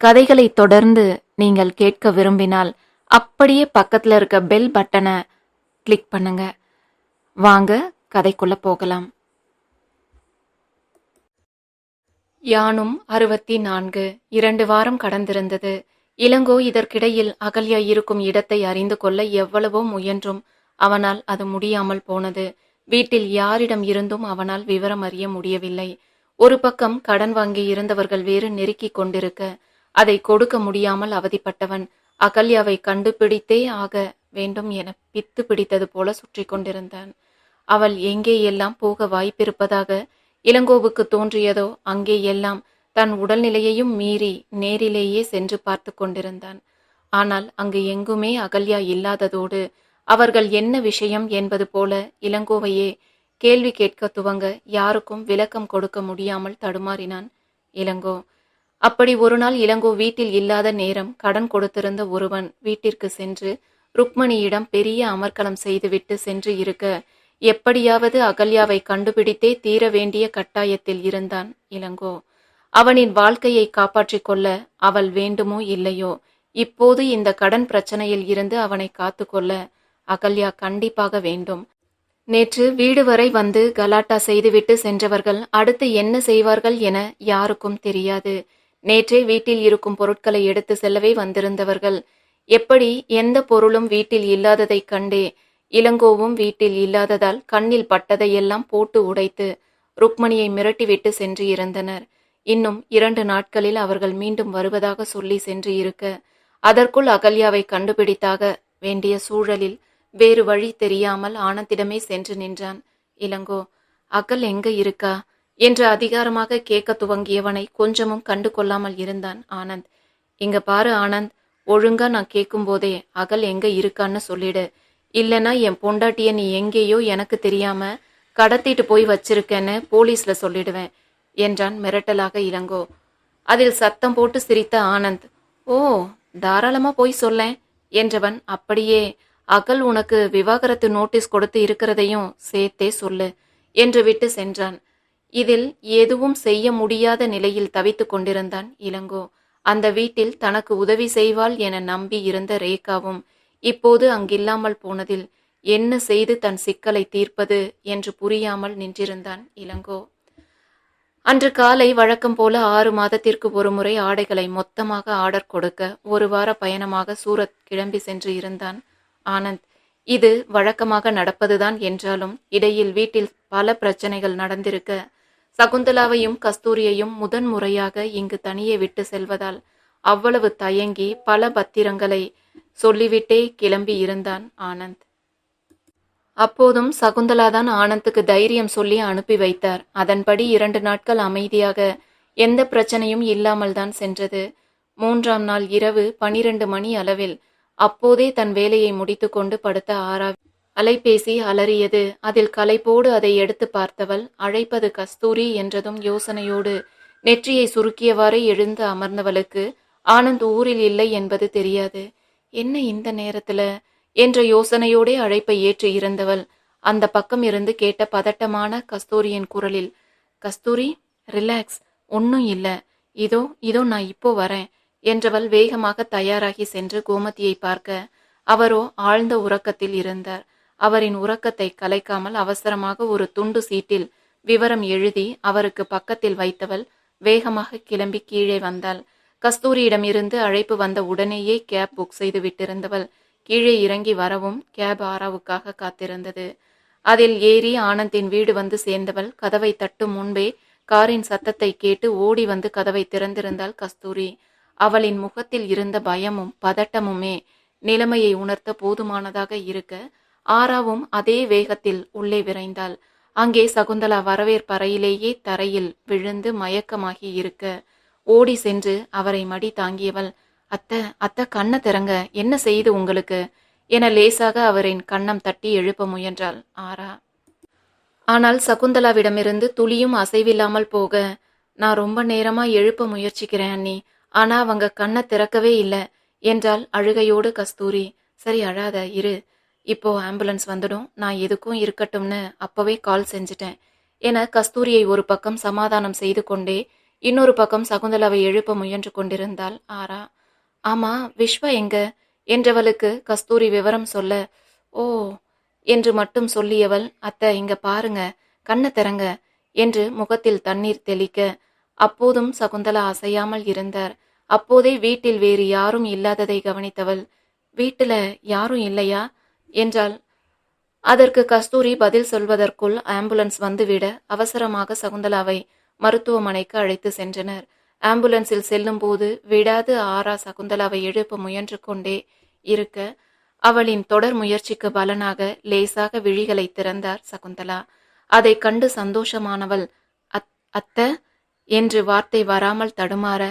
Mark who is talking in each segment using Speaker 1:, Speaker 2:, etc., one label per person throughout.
Speaker 1: கதைகளை தொடர்ந்து நீங்கள் கேட்க விரும்பினால் அப்படியே பக்கத்தில் இருக்க பெல் பட்டனை கிளிக் பண்ணுங்க. வாங்க கதைக்குள்ள போகலாம். யானும் அறுபத்தி நான்கு இரண்டு வாரம் கடந்திருந்தது. இளங்கோ இதற்கிடையில் அகல்யா இருக்கும் இடத்தை அறிந்து கொள்ள எவ்வளவோ முயன்றும் அவனால் அது முடியாமல் போனது. வீட்டில் யாரிடம் இருந்தும் அவனால் விவரம் அறிய முடியவில்லை. ஒரு பக்கம் கடன் வாங்கி இருந்தவர்கள் வேறு நெருக்கிக் கொண்டிருக்க அதை கொடுக்க முடியாமல் அவதிப்பட்டவன் அகல்யாவை கண்டுபிடித்தே ஆக வேண்டும் என பித்து பிடித்தது போல சுற்றி கொண்டிருந்தான். அவள் எங்கே எல்லாம் போக வாய்ப்பிருப்பதாக இளங்கோவுக்கு தோன்றியதோ அங்கே எல்லாம் தன் உடல்நிலையையும் மீறி நேரிலேயே சென்று பார்த்து கொண்டிருந்தான். ஆனால் அங்கு எங்குமே அகல்யா இல்லாததோடு அவர்கள் என்ன விஷயம் என்பது போல இளங்கோவையே கேள்வி கேட்க துவங்க யாருக்கும் விளக்கம் கொடுக்க முடியாமல் தடுமாறினான். இளங்கோ அப்படி ஒரு நாள் இளங்கோ வீட்டில் இல்லாத நேரம் கடன் கொடுத்திருந்த ஒருவன் வீட்டிற்கு சென்று ருக்மணியிடம் பெரிய அமர்க்கலம் செய்துவிட்டு சென்று இருக்க எப்படியாவது அகல்யாவை கண்டுபிடித்தே தீர வேண்டிய கட்டாயத்தில் இருந்தான் இளங்கோ. அவனின் வாழ்க்கையை காப்பாற்றிக் கொள்ள அவள் வேண்டுமோ இல்லையோ? இப்போது இந்த கடன் பிரச்சனையில் இருந்து அவனை காத்துக்கொள்ள அகல்யா கண்டிப்பாக வேண்டும். நேற்று வீடு வரை வந்து கலாட்டா செய்துவிட்டு சென்றவர்கள் அடுத்து என்ன செய்வார்கள் என யாருக்கும் தெரியாது. நேற்றே வீட்டில் இருக்கும் பொருட்களை எடுத்து செல்லவே வந்திருந்தவர்கள் எப்படி எந்த பொருளும் வீட்டில் இல்லாததைக் கண்டே இளங்கோவும் வீட்டில் இல்லாததால் கண்ணில் பட்டதையெல்லாம் போட்டு உடைத்து ருக்மணியை மிரட்டிவிட்டு சென்று இருந்தனர். இன்னும் இரண்டு நாட்களில் அவர்கள் மீண்டும் வருவதாக சொல்லி சென்று இருக்க அதற்குள் அகல்யாவை கண்டுபிடித்தாக வேண்டிய சூழலில் வேறு வழி தெரியாமல் ஆனந்திடமே சென்று நின்றான். இளங்கோ அகல் எங்க இருக்கா? என்று அதிகாரமாக கேட்க துவங்கியவனை கொஞ்சமும் கண்டு கொள்ளாமல் இருந்தான் ஆனந்த். இங்க பாரு ஆனந்த் ஒழுங்கா நான் கேட்கும்போதே அகல் எங்க இருக்கான்னு சொல்லிடு. இல்லனா என் பொண்டாட்டிய நீ எங்கேயோ எனக்கு தெரியாம கடத்திட்டு போய் வச்சிருக்கேன்னு போலீஸ்ல சொல்லிடுவேன் என்றான் மிரட்டலாக இளங்கோ. அதில் சத்தம் போட்டு சிரித்த ஆனந்த். ஓ தாராளமா போய் சொல்லேன் என்றவன் அப்படியே அகல் உனக்கு விவாகரத்து நோட்டீஸ் கொடுத்து இருக்கிறதையும் சேர்த்தே சொல்லு என்று விட்டு சென்றான். இதில் எதுவும் செய்ய முடியாத நிலையில் தவித்துக் கொண்டிருந்தான் இளங்கோ. அந்த வீட்டில் தனக்கு உதவி செய்வாள் என நம்பி இருந்த ரேகாவும் இப்போது அங்கில்லாமல் போனதில் என்ன செய்து தன் சிக்கலை தீர்ப்பது என்று புரியாமல் நின்றிருந்தான் இளங்கோ. அன்று காலை வழக்கம் போல ஆறு மாதத்திற்கு ஒருமுறை ஆடைகளை மொத்தமாக ஆர்டர் கொடுக்க ஒரு வார பயணமாக சூரத் கிளம்பி சென்று இருந்தான் ஆனந்த். இது வழக்கமாக நடப்பதுதான் என்றாலும் இடையில் வீட்டில் பல பிரச்சனைகள் நடந்திருக்க சகுந்தலாவையும் கஸ்தூரியையும் முதன் முறையாக இங்கு தனியே விட்டு செல்வதால் அவ்வளவு தயங்கி பல பத்திரங்களை சொல்லிவிட்டே கிளம்பி இருந்தான் ஆனந்த். அப்போதும் சகுந்தலாதான் ஆனந்துக்கு தைரியம் சொல்லி அனுப்பி வைத்தார். அதன்படி இரண்டு நாட்கள் அமைதியாக எந்த பிரச்சனையும் இல்லாமல் தான் சென்றது. மூன்றாம் நாள் இரவு பனிரெண்டு மணி அளவில் அப்போதே தன் வேலையை முடித்துக்கொண்டு படுத்த ஆரா அலைபேசி அலறியது. அதில் கலைப்போடு அதை எடுத்து பார்த்தவள் அழைப்பது கஸ்தூரி என்றதும் யோசனையோடு நெற்றியை சுருக்கியவாறே எழுந்து அமர்ந்தவளுக்கு ஆனந்த் ஊரில் இல்லை என்பது தெரியாது. என்ன இந்த நேரத்துல? என்ற யோசனையோடே அழைப்பை ஏற்று இருந்தவள் அந்த பக்கம் இருந்து கேட்ட பதட்டமான கஸ்தூரியின் குரலில் கஸ்தூரி ரிலாக்ஸ் ஒன்னும் இல்ல. இதோ இதோ நான் இப்போ வரேன் என்றவள் வேகமாக தயாராகி சென்று கோமதியை பார்க்க அவரோ ஆழ்ந்த உறக்கத்தில் இருந்தார். அவரின் உறக்கத்தை கலைக்காமல் அவசரமாக ஒரு துண்டு சீட்டில் விவரம் எழுதி அவருக்கு பக்கத்தில் வைத்தவள் வேகமாக கிளம்பி கீழே வந்தாள். கஸ்தூரியிடம் இருந்து அழைப்பு வந்த உடனேயே கேப் புக் செய்து விட்டிருந்தவள் கீழே இறங்கி வரவும் கேப் ஆராவுக்காக காத்திருந்தது. அதில் ஏறி ஆனந்தின் வீடு வந்து சேர்ந்தவள் கதவை தட்டும் முன்பே காரின் சத்தத்தை கேட்டு ஓடி வந்து கதவை திறந்திருந்தாள் கஸ்தூரி. அவளின் முகத்தில் இருந்த பயமும் பதட்டமுமே நிலைமையை உணர்த்த போதுமானதாக இருக்க ஆராவும் அதே வேகத்தில் உள்ளே விரைந்தாள். அங்கே சகுந்தலா வரவேற்பறையிலேயே தரையில் விழுந்து மயக்கமாகி இருக்க. ஓடி சென்று அவரை மடி தாங்கியவள் அத்தை அத்தை கண்ணை திறங்க என்ன செய்து உங்களுக்கு? என லேசாக அவரின் கண்ணம் தட்டி எழுப்ப முயன்றாள் ஆரா. ஆனால் சகுந்தலாவிடமிருந்து துளியும் அசைவில்லாமல் போக நான் ரொம்ப நேரமா எழுப்ப முயற்சிக்கிறேன் அண்ணி. ஆனா அவங்க கண்ணை திறக்கவே இல்லை என்றால் அழுகையோடு கஸ்தூரி. சரி அழாத இரு. இப்போ ஆம்புலன்ஸ் வந்துடும். நான் எதுக்கும் இருக்கட்டும்னு அப்பவே கால் செஞ்சுட்டேன். என கஸ்தூரியை ஒரு பக்கம் சமாதானம் செய்து கொண்டே இன்னொரு பக்கம் சகுந்தலாவை எழுப்ப முயன்று கொண்டிருந்தாள் ஆரா. ஆமா விஸ்வா எங்க? என்றவளுக்கு கஸ்தூரி விவரம் சொல்ல ஓ என்று மட்டும் சொல்லியவள் அத்தை இங்க பாருங்க கண்ணை திறங்க என்று முகத்தில் தண்ணீர் தெளிக்க அப்போதும் சகுந்தலா அசையாமல் இருந்தார். அப்போதே வீட்டில் வேறு யாரும் இல்லாததை கவனித்தவள் வீட்டுல யாரும் இல்லையா? என்றால் அதற்கு கஸ்தூரி பதில் சொல்வதற்குள் ஆம்புலன்ஸ் வந்துவிட அவசரமாக சகுந்தலாவை மருத்துவமனைக்கு அழைத்து சென்றனர். ஆம்புலன்ஸில் செல்லும்போது விடாது ஆரா சகுந்தலாவை எழுப்ப முயன்று கொண்டே இருக்க அவளின் தொடர் முயற்சிக்கு பலனாக லேசாக விழிகளை திறந்தார் சகுந்தலா. அதை கண்டு சந்தோஷமானவள் அத் அத்த என்று வார்த்தை வராமல் தடுமாற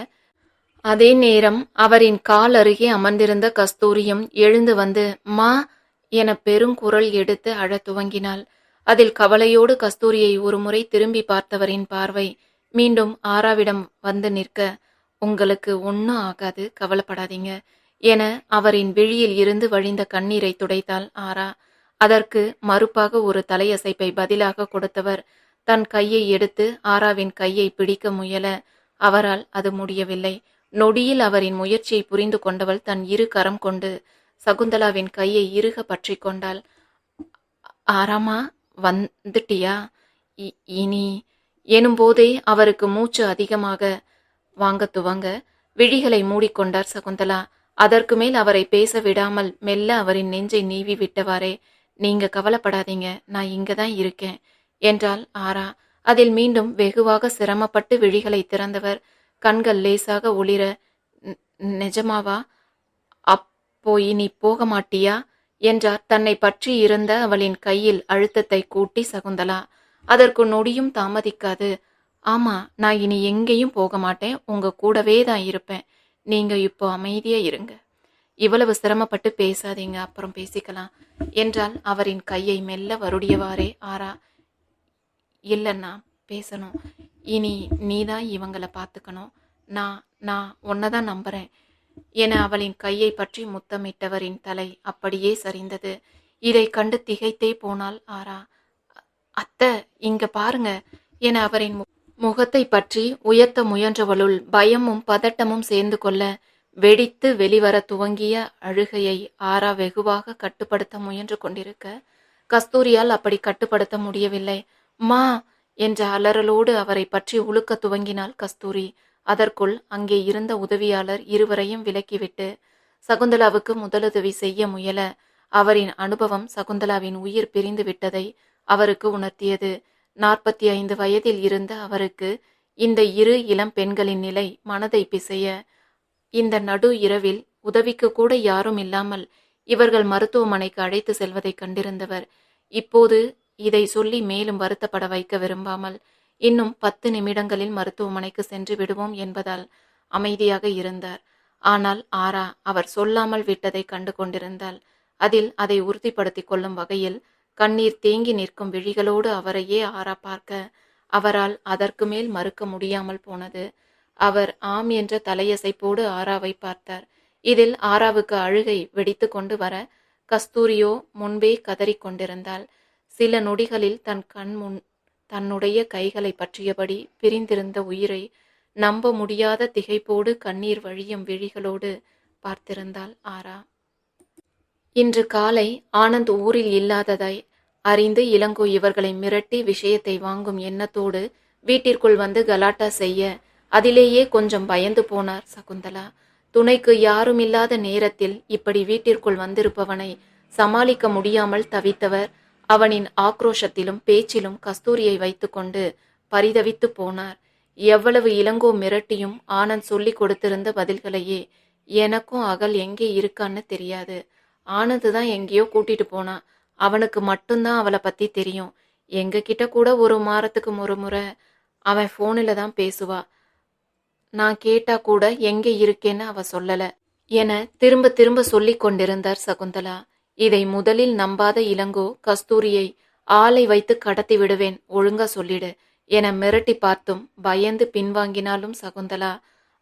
Speaker 1: அதே நேரம் அவரின் கால் அருகே அமர்ந்திருந்த கஸ்தூரியும் எழுந்து வந்து மா என பெருங்குரல் எடுத்து அழத் துவங்கினாள். அதில் கவலையோடு கஸ்தூரியை ஒருமுறை திரும்பி பார்த்தவரின் பார்வை மீண்டும் ஆராவிடம் வந்து நிற்க உங்களுக்கு ஒன்றும் ஆகாது கவலைப்படாதீங்க என அவரின் விழியில் இருந்து வழிந்த கண்ணீரை துடைத்தாள் ஆரா. அதற்கு மறுப்பாக ஒரு தலையசைப்பை பதிலாக கொடுத்தவர் தன் கையை எடுத்து ஆராவின் கையை பிடிக்க முயல அவரால் அது முடியவில்லை. நொடியில் அவரின் முயற்சியை புரிந்து கொண்டவள் தன் இரு கரம் கொண்டு சகுந்தலாவின் கையை இறுக பற்றி கொண்டாள். ஆராமா வந்துட்டியா? இ- இனி எனும்போதே அவருக்கு மூச்சு அதிகமாக. வாங்க துவங்க. விழிகளை மூடிக்கொண்டார் சகுந்தலா. அதற்கு மேல் அவரை பேச விடாமல் மெல்ல அவரின் நெஞ்சை நீவி விட்டவாறே. நீங்க கவலைப்படாதீங்க. நான் இங்க தான் இருக்கேன் என்றாள் ஆரா. அதில் மீண்டும் வெகுவாக சிரமப்பட்டு விழிகளை திறந்தவர். கண்கள் லேசாக ஒளிர நிஜமாவா? அப் போய் இனி போக மாட்டியா என்றார். தன்னை பற்றி இருந்த அவளின் கையில் அழுத்தத்தை கூட்டி சகுந்தலா. அதற்கு நொடியும் தாமதிக்காது. ஆமா நான் இனி எங்கேயும் போக மாட்டேன் உங்க கூடவே தான் இருப்பேன். நீங்க இப்போ அமைதியா இருங்க. இவ்வளவு சிரமப்பட்டு பேசாதீங்க. அப்புறம் பேசிக்கலாம் என்றால் அவரின் கையை மெல்ல வருடியவாறே ஆரா இல்லைண்ணா பேசணும். இனி நீதான் இவங்களை பார்த்துக்கணும் நான் நான் உன்னை தான் நம்புறேன். என அவளின் கையை பற்றி முத்தமிட்டவரின் தலை அப்படியே சரிந்தது. இதை கண்டு திகைத்தே போனாள் ஆரா. அத்த அத்தை இங்க பாருங்க என அவரின் முகத்தை பற்றி உயர்த்த முயன்றவளுள் பயமும் பதட்டமும் சேர்ந்து கொள்ள வெடித்து வெளிவர துவங்கிய அழுகையை ஆரா வெகுவாக கட்டுப்படுத்த முயன்று கொண்டிருக்க கஸ்தூரியால் அப்படி கட்டுப்படுத்த முடியவில்லை. மா! என்ற அலறலோடு அவரை பற்றி உழுக்க துவங்கினாள் கஸ்தூரி. அதற்குள் அங்கே இருந்த உதவியாளர் இருவரையும் விலக்கிவிட்டு சகுந்தலாவுக்கு முதலுதவி செய்ய முயல அவரின் அனுபவம் சகுந்தலாவின் உயிர் பிரிந்து விட்டதை அவருக்கு உணர்த்தியது. நாற்பத்தி ஐந்து வயதில் இருந்த அவருக்கு இந்த இரு இளம் பெண்களின் நிலை மனதை பிசைய இந்த நடு இரவில் உதவிக்கு கூட யாரும் இல்லாமல் இவர்கள் மருத்துவமனைக்கு அழைத்து செல்வதை கண்டிருந்தவர். இப்போது இதை சொல்லி மேலும் வருத்தப்பட வைக்க விரும்பாமல் இன்னும் பத்து நிமிடங்களில் மருத்துவமனைக்கு சென்று விடுவோம் என்பதால் அமைதியாக இருந்தார். ஆனால் ஆரா அவர் சொல்லாமல் விட்டதை கண்டு கொண்டிருந்தால் அதில் அதை உறுதிப்படுத்திக் கொள்ளும் வகையில் கண்ணீர் தேங்கி நிற்கும் விழிகளோடு அவரையே ஆரா பார்க்க அவரால் அதற்கு மேல் மறுக்க முடியாமல் போனது. அவர் ஆம் என்ற தலையசைப்போடு ஆராவை பார்த்தார். இதில் ஆராவுக்கு அழுகை வெடித்து கொண்டு வர கஸ்தூரியோ முன்பே கதறிக்கொண்டிருந்தாள் சில நொடிகளில் தன் கண் முன் தன்னுடைய கைகளை பற்றியபடி பிரிந்திருந்த உயிரை நம்ப முடியாத திகைப்போடு கண்ணீர் வழியும் விழிகளோடு பார்த்திருந்தாள் ஆரா. இன்று காலை ஆனந்த் ஊரில் இல்லாததை அறிந்து இளங்கோ இவர்களை மிரட்டி விஷயத்தை வாங்கும் எண்ணத்தோடு வீட்டிற்குள் வந்து கலாட்டா செய்ய அதிலேயே கொஞ்சம் பயந்து போனார் சகுந்தலா. துணைக்கு யாரும் இல்லாத நேரத்தில் இப்படி வீட்டிற்குள் வந்திருப்பவனை சமாளிக்க முடியாமல் தவித்தவர் அவனின் ஆக்ரோஷத்திலும் பேச்சிலும் கஸ்தூரியை வைத்துக்கொண்டு பரிதவித்து போனார். எவ்வளவு இளங்கோ மிரட்டியும் ஆனந்த் சொல்லி கொடுத்திருந்த பதில்களையே எனக்கும் அகல் எங்கே இருக்கான்னு தெரியாது. ஆனந்த் தான் எங்கேயோ கூட்டிட்டு போனான் அவனுக்கு மட்டும்தான் அவளை பத்தி தெரியும். எங்க கிட்ட கூட ஒரு மாரத்துக்கு ஒரு முறை அவன் ஃபோனில் தான் பேசுவா. நான் கேட்டா கூட எங்கே இருக்கேன்னு அவ சொல்லல என திரும்ப திரும்ப சொல்லி கொண்டிருந்தார் சகுந்தலா. இதை முதலில் நம்பாத இளங்கோ கஸ்தூரியை ஆளை வைத்து கடத்தி விடுவேன் ஒழுங்கா சொல்லிடு என மிரட்டி பார்த்தும் பயந்து பின்வாங்கினாலும் சகுந்தலா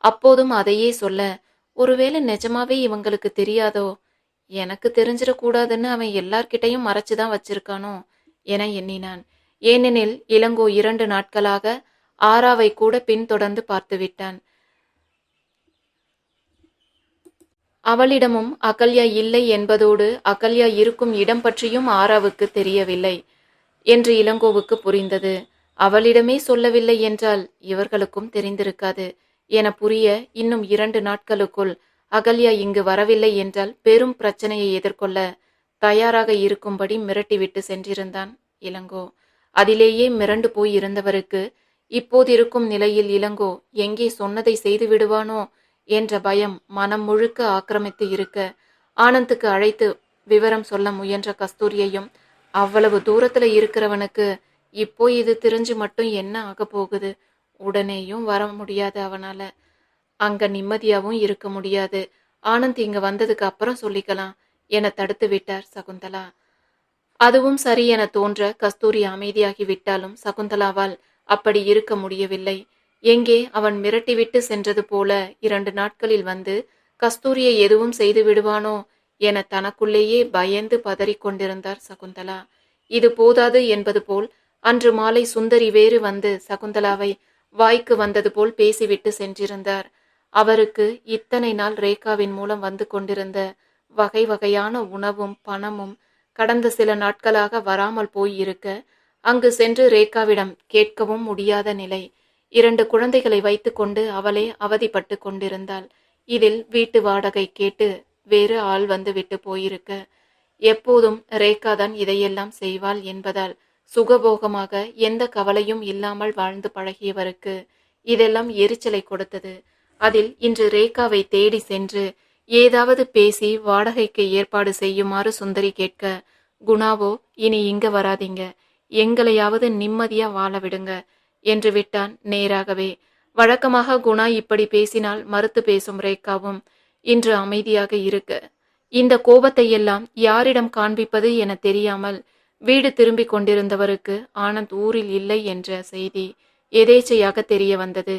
Speaker 1: அப்போதும் அதையே சொல்ல ஒருவேளை நிஜமாவே இவங்களுக்கு தெரியாதோ? எனக்கு தெரிஞ்சிடக்கூடாதுன்னு அவன் எல்லார்கிட்டையும் மறைச்சுதான் வச்சிருக்கானோ? என எண்ணினான். ஏனெனில் இளங்கோ இரண்டு நாட்களாக ஆராவை கூட பின்தொடர்ந்து பார்த்து விட்டான் அவளிடமும் அகல்யா இல்லை என்பதோடு அகல்யா இருக்கும் இடம் பற்றியும் ஆராவுக்கு தெரியவில்லை. என்று இளங்கோவுக்கு புரிந்தது. அவளிடமே சொல்லவில்லை என்றால் இவர்களுக்கும் தெரிந்திருக்காது. என புரிய இன்னும் இரண்டு நாட்களுக்குள் அகல்யா இங்கு வரவில்லை என்றால் பெரும் பிரச்சனையை எதிர்கொள்ள தயாராக இருக்கும்படி மிரட்டிவிட்டு சென்றிருந்தான் இளங்கோ. அதிலேயே மிரண்டு போய் இருந்தவருக்கு இப்போதிருக்கும் நிலையில் இளங்கோ எங்கே சொன்னதை செய்து விடுவானோ என்ற பயம் மனம் முழுக்க ஆக்கிரமித்து இருக்க ஆனந்துக்கு அழைத்து விவரம் சொல்ல முயன்ற கஸ்தூரியையும் அவ்வளவு தூரத்துல இருக்கிறவனுக்கு இப்போ இது தெரிஞ்சு மட்டும் என்ன ஆக போகுது? உடனேயும் வர முடியாது அவனால. அங்க நிம்மதியாவும் இருக்க முடியாது. ஆனந்த் இங்க வந்ததுக்கு அப்புறம் சொல்லிக்கலாம் என தடுத்து விட்டார் சகுந்தலா. அதுவும் சரி என தோன்ற கஸ்தூரி அமைதியாகி விட்டாலும் சகுந்தலாவால் அப்படி இருக்க முடியவில்லை. எங்கே அவன் மிரட்டிவிட்டு சென்றது போல இரண்டு நாட்களில் வந்து கஸ்தூரியை எதுவும் செய்து விடுவானோ என தனக்குள்ளேயே பயந்து பதறிக் கொண்டிருந்தார் சகுந்தலா. இது போதாது என்பது போல் அன்று மாலை சுந்தரி வேறு வந்து சகுந்தலாவை வாய்க்கு வந்தது போல் பேசிவிட்டு சென்றிருந்தார். அவருக்கு இத்தனை நாள் ரேகாவின் மூலம் வந்து கொண்டிருந்த வகை வகையான உணவும் பணமும் கடந்த சில நாட்களாக வராமல் போய் இருக்க அங்கு சென்று ரேகாவிடம் கேட்கவும் முடியாத நிலை. இரண்டு குழந்தைகளை வைத்துக்கொண்டு அவளே அவதிப்பட்டு கொண்டிருந்தாள். இதில் வீட்டு வாடகை கேட்டு வேறு ஆள் வந்து விட்டு போயிருக்க எப்போதும் ரேகா தான் இதையெல்லாம் செய்வாள் என்பதால் சுகபோகமாக எந்த கவலையும் இல்லாமல் வாழ்ந்து பழகியவருக்கு இதெல்லாம் எரிச்சலை கொடுத்தது. அதில் இன்று ரேகாவை தேடி சென்று ஏதாவது பேசி வாடகைக்கு ஏற்பாடு செய்யுமாறு சுந்தரி கேட்க குணாவோ இனி இங்க வராதீங்க. எங்களையாவது நிம்மதியா வாழ விடுங்க. என்று விட்டான். நேராகவே வழக்கமாக குணா இப்படி பேசினால் மறுத்து பேசும் ரேகாவும் இன்று அமைதியாக இருக்க. இந்த கோபத்தை எல்லாம் யாரிடம் காண்பிப்பது என தெரியாமல் வீடு திரும்பிக் கொண்டிருந்தவருக்கு ஆனந்த் ஊரில் இல்லை என்ற செய்தி எதேச்சையாக தெரிய வந்தது.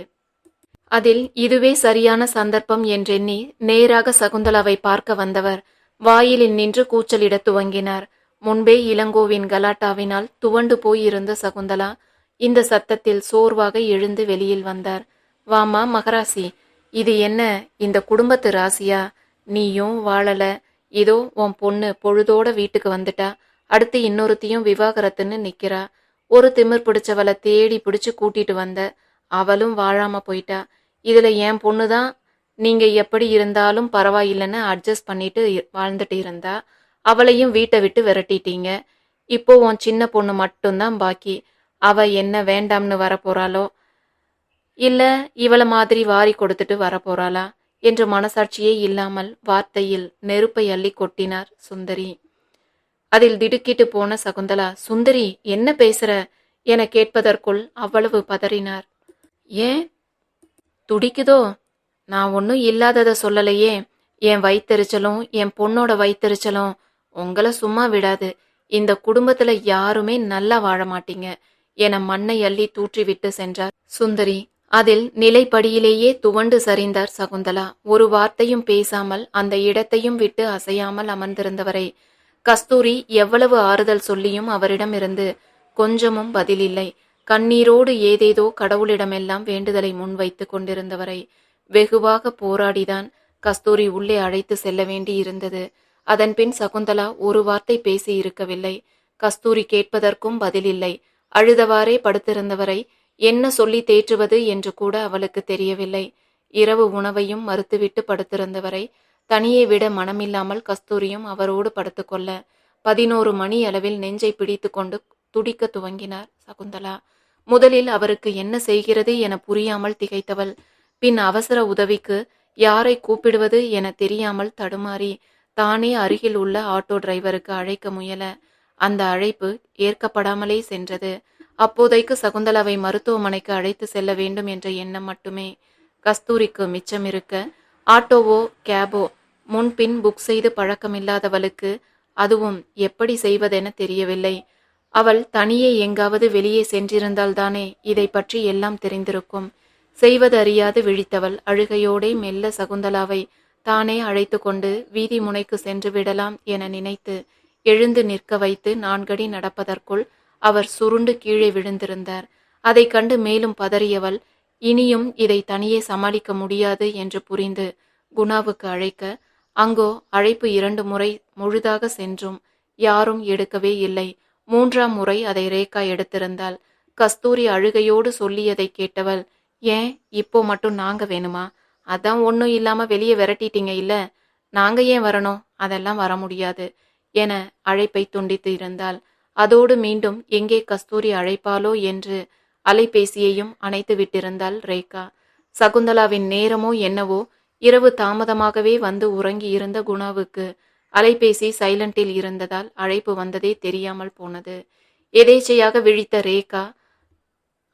Speaker 1: அதில் இதுவே சரியான சந்தர்ப்பம் என்றெண்ணி நேராக சகுந்தலாவை பார்க்க வந்தவர் வாயிலில் நின்று கூச்சலிடத் துவங்கினார். முன்பே இளங்கோவின் கலாட்டாவினால் துவண்டு போயிருந்த சகுந்தலா இந்த சத்தத்தில் சோர்வாக எழுந்து வெளியில் வந்தார். வாமா மகராசி இது என்ன? இந்த குடும்பத்து ராசியா? நீயும் வாழல. இதோ உன் பொண்ணு பொழுதோட வீட்டுக்கு வந்துட்டா. அடுத்து இன்னொருத்தையும் விவாகரத்துன்னு நிக்கிறா. ஒரு திமிர் பிடிச்சவளை தேடி பிடிச்சு கூட்டிட்டு வந்த. அவளும் வாழாம போயிட்டா. இதுல என் பொண்ணு தான் நீங்க எப்படி இருந்தாலும் பரவாயில்லைன்னு அட்ஜஸ்ட் பண்ணிட்டு வாழ்ந்துட்டு இருந்தா. அவளையும் வீட்டை விட்டு விரட்டிட்டீங்க. இப்போ உன் சின்ன பொண்ணு மட்டும்தான் பாக்கி. அவ என்ன வேண்டாம்னு வரப்போறாளோ? இல்ல இவள மாதிரி வாரி கொடுத்துட்டு வரப்போறாளா? என்று மனசாட்சியே இல்லாமல் வார்த்தையில் நெருப்பை அள்ளி கொட்டினார் சுந்தரி. அதில் திடுக்கிட்டு போன சகுந்தலா சுந்தரி என்ன பேசுற? என கேட்பதற்குள் அவ்வளவு பதறினார். ஏன்? துடிக்குதோ? நான் ஒன்றும் இல்லாததை சொல்லலையே. என் வயித்தெரிச்சலும் என் பொண்ணோட வயித்தெரிச்சலும் உங்களை சும்மா விடாது. இந்த குடும்பத்துல யாருமே நல்லா வாழ மாட்டீங்க. என மண்ணை அள்ளி தூற்றிவிட்டு சென்றார். சுந்தரி அதில் நிலைப்படியிலேயே துவண்டு சரிந்தார் சகுந்தலா. ஒரு வார்த்தையும் பேசாமல் அந்த இடத்தையும் விட்டு அசையாமல் அமர்ந்திருந்தவரை கஸ்தூரி எவ்வளவு ஆறுதல் சொல்லியும் அவரிடமிருந்து கொஞ்சமும் பதிலில்லை. கண்ணீரோடு ஏதேதோ கடவுளிடமெல்லாம் வேண்டுதலை முன்வைத்து கொண்டிருந்தவரை வெகுவாக போராடிதான் கஸ்தூரி உள்ளே அழைத்து செல்ல வேண்டி இருந்தது அதன்பின் சகுந்தலா ஒரு வார்த்தை பேசி இருக்கவில்லை கஸ்தூரி கேட்பதற்கும் பதிலில்லை. அழுதவாறே படுத்திருந்தவரை என்ன சொல்லி தேற்றுவது என்று கூட அவளுக்கு தெரியவில்லை. இரவு உணவையும் மறுத்துவிட்டு படுத்திருந்தவரை தனியே விட மனமில்லாமல் கஸ்தூரியும் அவரோடு படுத்துக்கொள்ள பதினோரு மணி அளவில் நெஞ்சை பிடித்து கொண்டு துடிக்க துவங்கினார் சகுந்தலா. முதலில் அவருக்கு என்ன செய்கிறது என புரியாமல் திகைத்தவள். பின் அவசர உதவிக்கு யாரை கூப்பிடுவது என தெரியாமல் தடுமாறி தானே அருகில் உள்ள ஆட்டோ டிரைவருக்கு அழைக்க முயல. அந்த அழைப்பு ஏற்கப்படாமலே சென்றது. அப்போதைக்கு சகுந்தலாவை மருத்துவமனைக்கு அழைத்து செல்ல வேண்டும் என்ற எண்ணம் மட்டுமே கஸ்தூரிக்கு மிச்சம் இருக்க ஆட்டோவோ கேபோ முன்பின் புக் செய்து பழக்கமில்லாதவளுக்கு அதுவும் எப்படி செய்வதென தெரியவில்லை. அவள் தனியே எங்காவது வெளியே சென்றிருந்தால்தானே இதை பற்றி எல்லாம் தெரிந்திருக்கும். செய்வது அறியாது விழித்தவள் அழுகையோடே மெல்ல சகுந்தலாவை தானே அழைத்து கொண்டு வீதி முனைக்கு சென்று விடலாம் என நினைத்து எழுந்து நிற்க வைத்து நான்கடி நடப்பதற்குள் அவர் சுருண்டு கீழே விழுந்திருந்தார். அதைக் கண்டு மேலும் பதறியவள் இனியும் இதை தனியே சமாளிக்க முடியாது என்று புரிந்து குணாவுக்கு அழைக்க அங்கோ அழைப்பு இரண்டு முறை முழுதாக சென்றும் யாரும் எடுக்கவே இல்லை. மூன்றாம் முறை அதை ரேகா எடுத்திருந்தாள். கஸ்தூரி அழுகையோடு சொல்லியதை கேட்டவள் ஏன் இப்போ மட்டும் நாங்க வேணுமா? அதான் ஒன்றும் இல்லாம வெளியே விரட்டிட்டீங்க இல்ல? நாங்க ஏன் வரணும்? அதெல்லாம் வர முடியாது. என அழைப்பை துண்டித்து இருந்தாள். அதோடு மீண்டும் எங்கே கஸ்தூரி அழைப்பாளோ? என்று அலைபேசியையும் அணைத்து விட்டிருந்தாள் ரேகா. சகுந்தலாவின் நேரமோ என்னவோ இரவு தாமதமாகவே வந்து உறங்கி இருந்த குணாவுக்கு அலைபேசி சைலண்டில் இருந்ததால் அழைப்பு வந்ததே தெரியாமல் போனது. எதேச்சையாக விழித்த ரேகா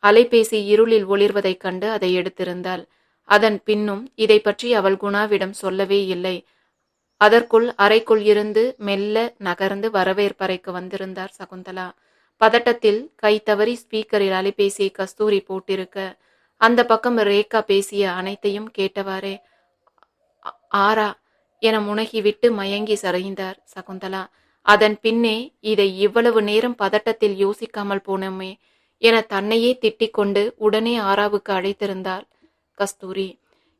Speaker 1: அலைபேசி இருளில் ஒளிர்வதைக் கண்டு அதை எடுத்திருந்தாள். அதன் பின்னும் இதை பற்றி அவள் குணாவிடம் சொல்லவே இல்லை. அதற்குள் அறைக்குள் இருந்து மெல்ல நகர்ந்து வரவேற்பறைக்கு வந்திருந்தார் சகுந்தலா. பதட்டத்தில் கை தவறி ஸ்பீக்கரில் அலைபேசியை கஸ்தூரி போட்டிருக்க அந்த பக்கம் ரேகா பேசிய அனைத்தையும் கேட்டவாறே ஆரா என முனகிவிட்டு மயங்கி சரிந்தார் சகுந்தலா அதன் பின்னே இதை இவ்வளவு நேரம் பதட்டத்தில் யோசிக்காமல் போனோமே என தன்னையே திட்டிக் கொண்டு உடனே ஆராவுக்கு அழைத்திருந்தாள் கஸ்தூரி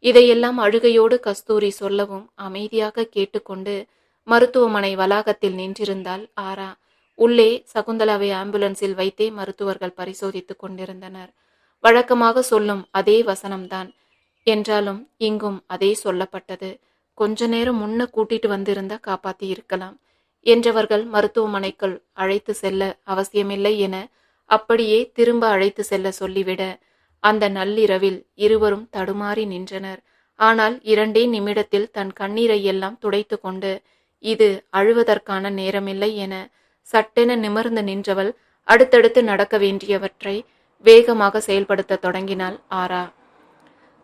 Speaker 1: இதையெல்லாம் அழுகையோடு கஸ்தூரி சொல்லவும் அமைதியாக கேட்டுக்கொண்டு மருத்துவமனை வளாகத்தில் நின்றிருந்தால் ஆரா. உள்ளே சகுந்தலாவை ஆம்புலன்ஸில் வைத்தே மருத்துவர்கள் பரிசோதித்துக் கொண்டிருந்தனர். வழக்கமாக சொல்லும் அதே வசனம்தான். என்றாலும் இங்கும் அதே சொல்லப்பட்டது. கொஞ்ச நேரம் முன்ன கூட்டிட்டு வந்திருந்தா காப்பாத்தி இருக்கலாம். என்றவர்கள் மருத்துவமனைக்குள் அழைத்து செல்ல அவசியமில்லை என அப்படியே திரும்ப அழைத்து செல்ல சொல்லிவிட அந்த நள்ளிரவில் இருவரும் தடுமாறி நின்றனர். ஆனால் இரண்டே நிமிடத்தில் தன் கண்ணீரை எல்லாம் துடைத்து கொண்டு இது அழுவதற்கான நேரமில்லை என சட்டென நிமிர்ந்து நின்றவள் அடுத்தடுத்து நடக்க வேண்டியவற்றை வேகமாக செயல்படுத்த தொடங்கினாள் ஆரா.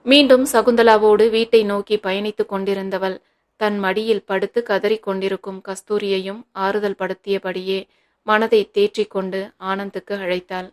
Speaker 1: மீண்டும் சகுந்தலாவோடு வீட்டை நோக்கி பயணித்துக் கொண்டிருந்தவள் தன் மடியில் படுத்து கதறிக் கொண்டிருக்கும் கஸ்தூரியையும் ஆறுதல் படுத்தியபடியே மனதை தேற்றிக்கொண்டு ஆனந்துக்கு அழைத்தாள்.